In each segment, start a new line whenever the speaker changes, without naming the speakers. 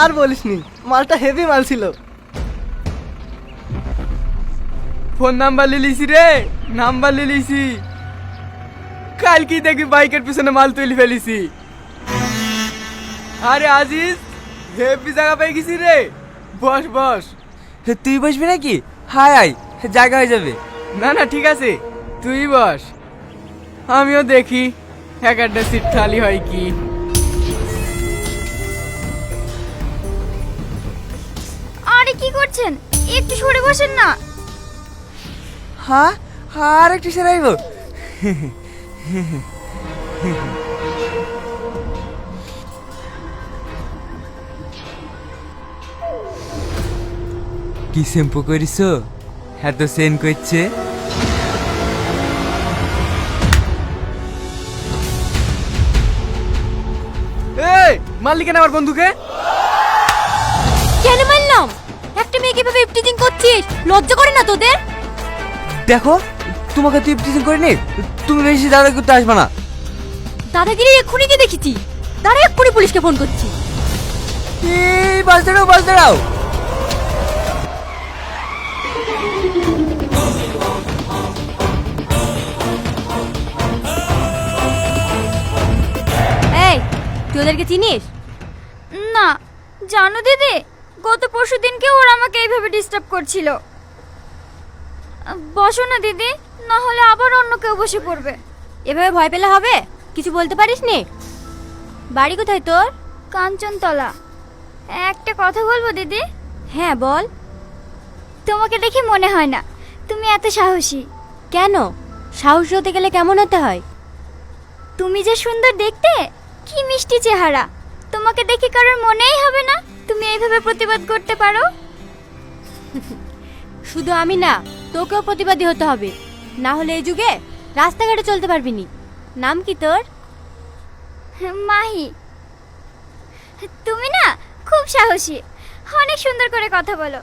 আর বলিসনি মালটা হেভি মাল ছিল।
ফোন নাম্বার লিলিছি রে নাম্বার লিলিছি কাল কি দেখি বাইকের পিছনে মাল তুলি ফেলিছি। আরে আজিজ হেভি জায়গা পেয়ে গেছি রে। বস বস।
তুই বসবি নাকি? হাই হাই জায়গা হয়ে যাবে।
না না ঠিক আছে তুই বস। আমিও দেখি। একটা সিট খালি হয় কি?
আরে কি করছেন? একটু সরে বসেন না।
হ্যাঁ আর একটু সেরাইব। কি শ্যাম্পু করিস এত সেন করছে
মালিক কেন আমার বন্ধুকে?
কেন মারলাম? একটা মেয়েকে ভেবে ইফটিজিং করছিস? লজ্জা করে না তোদের?
দেখো তোমাকে তুই টিচিং করে নে তুমি বেশি দাদা করতে আসবে না।
দাদাগিরি এক্ষুনি গিয়ে দেখেছি। দাঁড়া এক্ষুনি পুলিশকে ফোন করছি।
এই বাস দাঁড়াও বাস দাঁড়াও।
তুই ওদেরকে চিনিস? না জানো দিদি গত পরশু দিনকে ওরা আমাকে এইভাবে ডিস্টার্ব করছিল। বসো না দিদি না হলে আবার অন্য কেউ বসে পড়বে। এভাবে ভয় পেলে হবে? কিছু বলতে পারিস নি? বাড়ি কোথায় তোর? কাঞ্চনতলা। একটা কথা বলব দিদি? হ্যাঁ বল। তোমাকে দেখে মনে হয় না তুমি এত সাহসী। কেন? সাহসী হতে গেলে কেমন হতে হয়? তুমি যে সুন্দর দেখতে কি মিষ্টি চেহারা। তোমাকে দেখে কারোর মনেই হবে না তুমি এইভাবে প্রতিবাদ করতে পারো। শুধু আমি না তোকেও প্রতিবাদী হতে হবে। না হলে এই যুগে রাস্তাঘাটে চলতে পারবি নি। নাম কি তোর? মাহি। তুমি না খুব সাহসী। অনেক সুন্দর করে কথা বলো।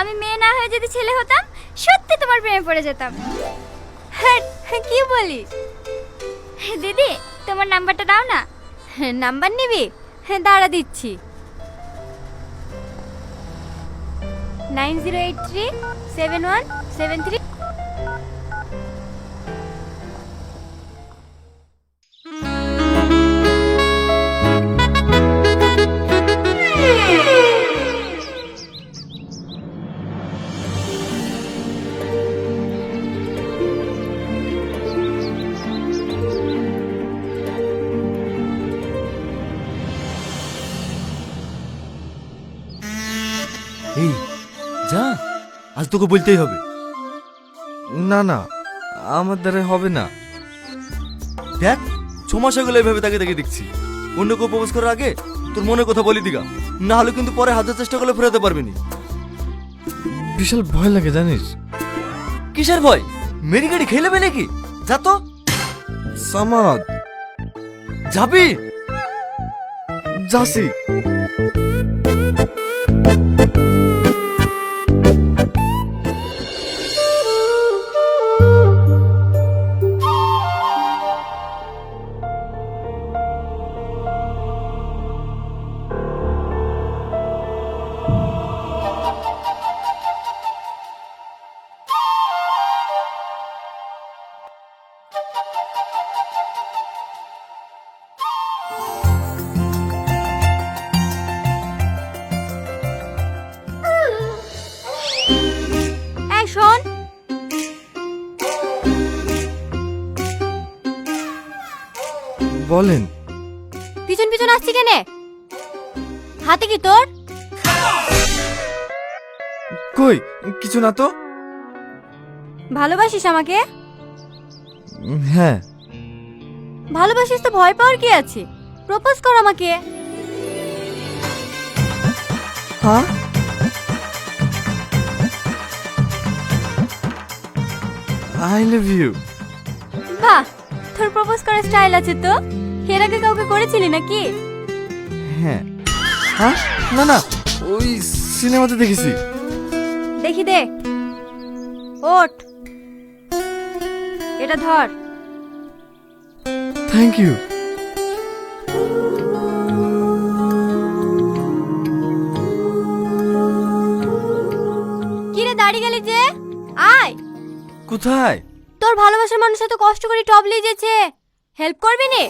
আমি মেয়ে না হয়ে যদি ছেলে হতাম সত্যি তোমার প্রেমে পড়ে যেতাম। হ্যাঁ কি বলিস? দিদি তোমার নাম্বারটা দাও না। নাম্বার নিবি? হ্যাঁ দাঁড়া দিচ্ছি। Nine zero eight three seven one seven three
তোকে বলতেই হবে।
না না আমার দ্বারা হবে না।
দেখ ছ মাস হয়ে গেলো এভাবে তাকে তাকে দেখছি। অন্য কেউ প্রবেশ করার আগে তোর মনে কথা বলি দিগা। না হলে কিন্তু পরে হাজার চেষ্টা করলে ফেরাতে পারবি না।
বিশাল ভয় লাগে জানিস?
কিসের ভয়? মেরি গাড়ি খেয়ে নেবে নাকি? যা তো।
সামাদ।
যাবি?
যাসি বলেন।
পিছন পিছন আসছি কেনে? হাতে কি তোর?
কই কিছু না তো?
ভালোবাসিস আমাকে?
হ্যাঁ।
ভালোবাসিস তো ভয় পাওয়ার কি আছে? প্রপোজ কর আমাকে।
হ্যাঁ আই লাভ ইউ
বাহ তোর প্রপোজ করার স্টাইল আছে তো। এর আগে কাউকে করেছিলি নাকি?
হ্যাঁ। হ্যাঁ? না না ওই সিনেমাতে দেখেছি।
দেখি দে। ওট এটা ধর।
থ্যাংক ইউ কিরে দাঁড়িয়ে গেলি যে? আয়। কোথায়?
তোর ভালোবাসার মানুষ এত কষ্ট করে টপ লিজেছে হেল্প করবি না?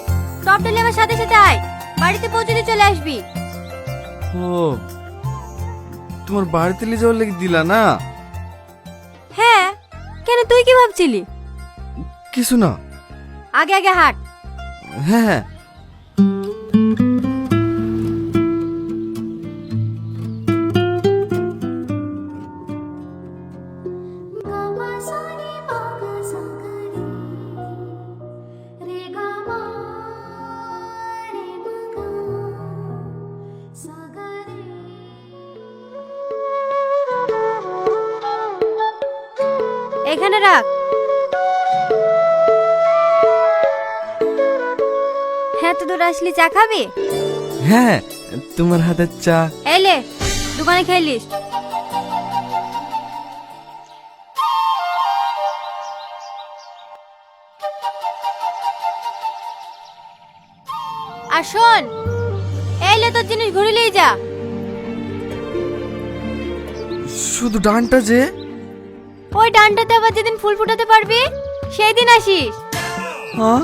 নিয়ে আমার সাথে সাথে আয়। বাড়িতে পৌঁছতে চলে আসবি।
ও তোমার বাড়িতে নিয়ে যাওয়ার লেগে দিলা না?
হ্যাঁ কেন তুই কি ভাবছিলি?
কিছু না।
আগে আগে হাট।
হ্যাঁ হ্যাঁ।
এখানে রাখ। হ্যাঁ তো দূর আসলি চা খাবি?
হ্যাঁ তোমার হাতের চা।
এলে দোকানে খেলিস। আর শোন এলে তোর জিনিস ঘুরে নিয়ে যা।
শুধু ডানটা যে?
ওই ডানটাতে আবার যেদিন ফুল ফুটাতে পারবি সেই দিন আসিস।
হ্যাঁ?